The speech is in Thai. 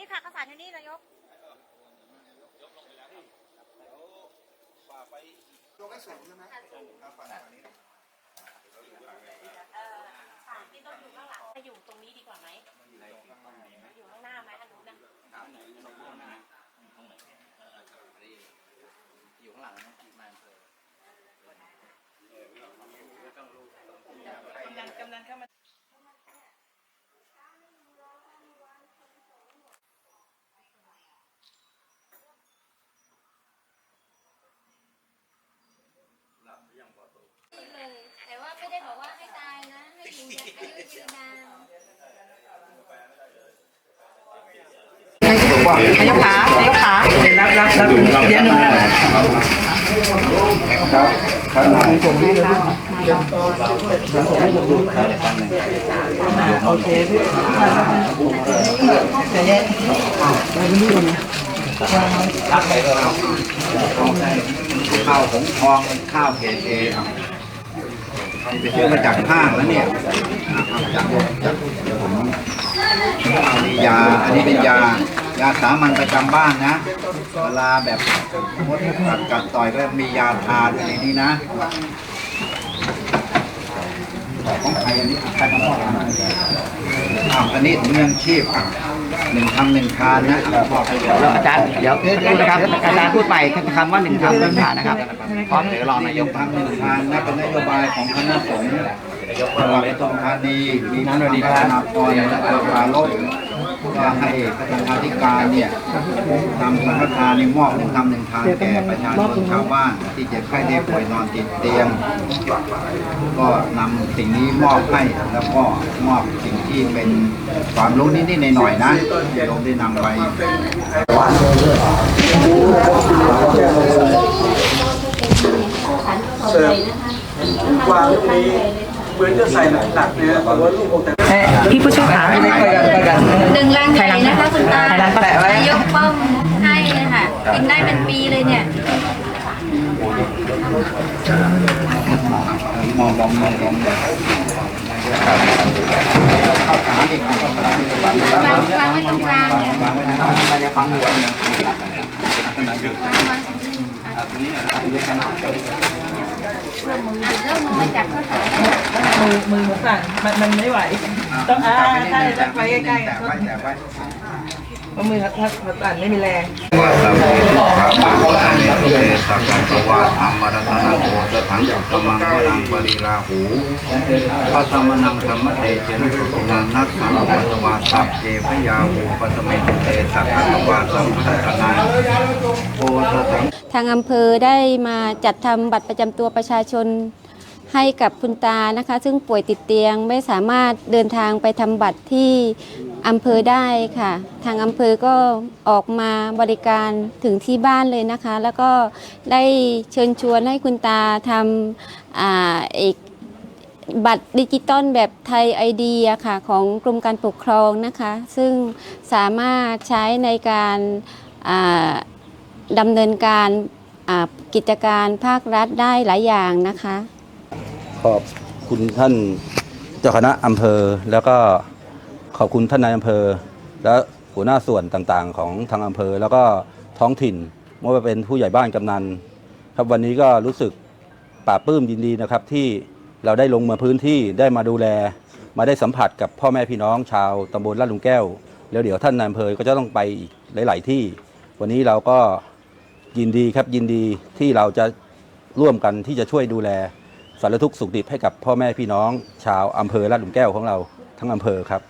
นี่ค่ะข้าวสารอยู่นี่นายกยกให้สูงใช่ไหมครับฝั่งนี้เออค่ะที่ต้องอยู่ข้างหลังจะอยู่ตรงนี้ดีกว่าไหมอยู่ข้างหน้าไหมอันนู้นนะ อยู่ข้างหลังนะนายอำเภอกำลังกำลังเข้ามา เลยแต่ว่า ได้บอกว่าให้ตายนะ ให้ยืนยันอายุยืนนานนายกขานายกขาเดี๋ยวรับรับรับเดี๋ยวหนึ่งนะครับครับนายผมนี่โอเคพี่เดี๋ยวเย็นข้าวหงทองข้าวเกรดเอครับ ไปซื้อมาจากห้างแล้วเนี่ยเอาจากจากเดี๋ยวผมเอานี่ยา อันนี้เป็นยายาสามัญประจำบ้านนะเวลาแบบมดกัดกัดต่อยก็มียาทาด้วยในนี้นะของใครอันนี้ใครมาพ่อทำ อ้าวอันนี้ถุงยังชีพอะหนึ่งคำหนึ่งคานนะอะพ่อใครเดี๋ยวอาจารย์เดี๋ยวนะครับอาจารย์พูดใหม่คำว่าหนึ่งคำเริ่มผ่านนะครับพร้อมเดี๋ยวรองนายกทำหนึ่งทางนะเป็นนโยบายของคณะสงฆ์จังหวัดปทุมธานีมีน้ำดีพัฒนากรและเกิด การลดก็ให้พัฒนาธิการเนี่ยนำสังฆทานในมอบหนึ่งทำหนึ่งทางแก่ประชาชนชาวบ้านที่เจ็บไข้ได้ป่วยนอนติดเตียง ก็นำสิ่งนี้มอบให้แล้วก็มอบสิ่งที่เป็นความรู้นิดๆหน่อยๆนะที่โยมได้นำไปเสิร์ฟวางตรงนี้เหมือนจะใส่หนักๆเนี่ยแต่ว่าลูกคงแต่พี่ผู้ช่วยขาไปเลยไปกันไปกันหนึ่งลังใหญ่นะคะคุณตา ไทยรัฐแปะไว้ นายกป้อมให้เลยค่ะ กินได้เป็นปีเลยเนี่ย มองมองมองมองวางไว้ตรงกลางวางไว้ตรงกลางเราจะฟังหัวมือมือมือหมูสั่นมันมันไม่ไหว ต้องอ่าใช่ต้องไปใกล้แต่ไว่ามือถ้าถ้าสั่นไม่มีแรงว่าสัพเพสัพพะโตเนตุเตสัพพะวะธรรมรัตนโอสถังสัมมังวรังปริลาหูพระสมนังธรรมเตเจนะสุตินังนัสสังวัตวาสัพเจพยาหูปัสเมตุเตสัพพะวะสัมพัตนาโอสถังทางอำเภอได้มาจัดทำบัตรประจำตัวประชาชนให้กับคุณตานะคะ ซึ่งป่วยติดเตียงไม่สามารถเดินทางไปทำบัตรที่ อำเภอได้ค่ะ ทางอำเภอก็ออกมาบริการถึงที่บ้านเลยนะคะ แล้วก็ได้เชิญชวนให้คุณตาทำอ่าเอกบัตรดิจิตอลแบบไทยไอเดียค่ะของกรมการปกครองนะคะ ซึ่งสามารถใช้ในการดำเนินการกิจการภาครัฐได้หลายอย่างนะคะ ขอบคุณท่านเจ้าคณะอำเภอแล้วก็ ขอบคุณท่านนายอำเภอ และหัวหน้าส่วนต่างๆ ของทางอำเภอ แล้วก็ท้องถิ่นไม่ว่าเป็นผู้ใหญ่บ้านกำนันครับวันนี้ก็รู้สึกปลาบปลื้มยินดีนะครับ ที่เราได้ลงมาพื้นที่ได้มาดูแล มาได้สัมผัสกับพ่อแม่พี่น้องชาวตำบลลาดลุงแก้วแล้วเดี๋ยวท่านนายอำเภอก็จะต้องไปอีกหลาย ๆ ที่ วันนี้เราก็ยินดีครับยินดีที่เราจะร่วมกันที่จะช่วยดูแลสารทุกข์สุขดิบให้กับพ่อแม่พี่น้อง ชาวอำเภอลาดหลุมแก้วของเราทั้งอำเภอครับ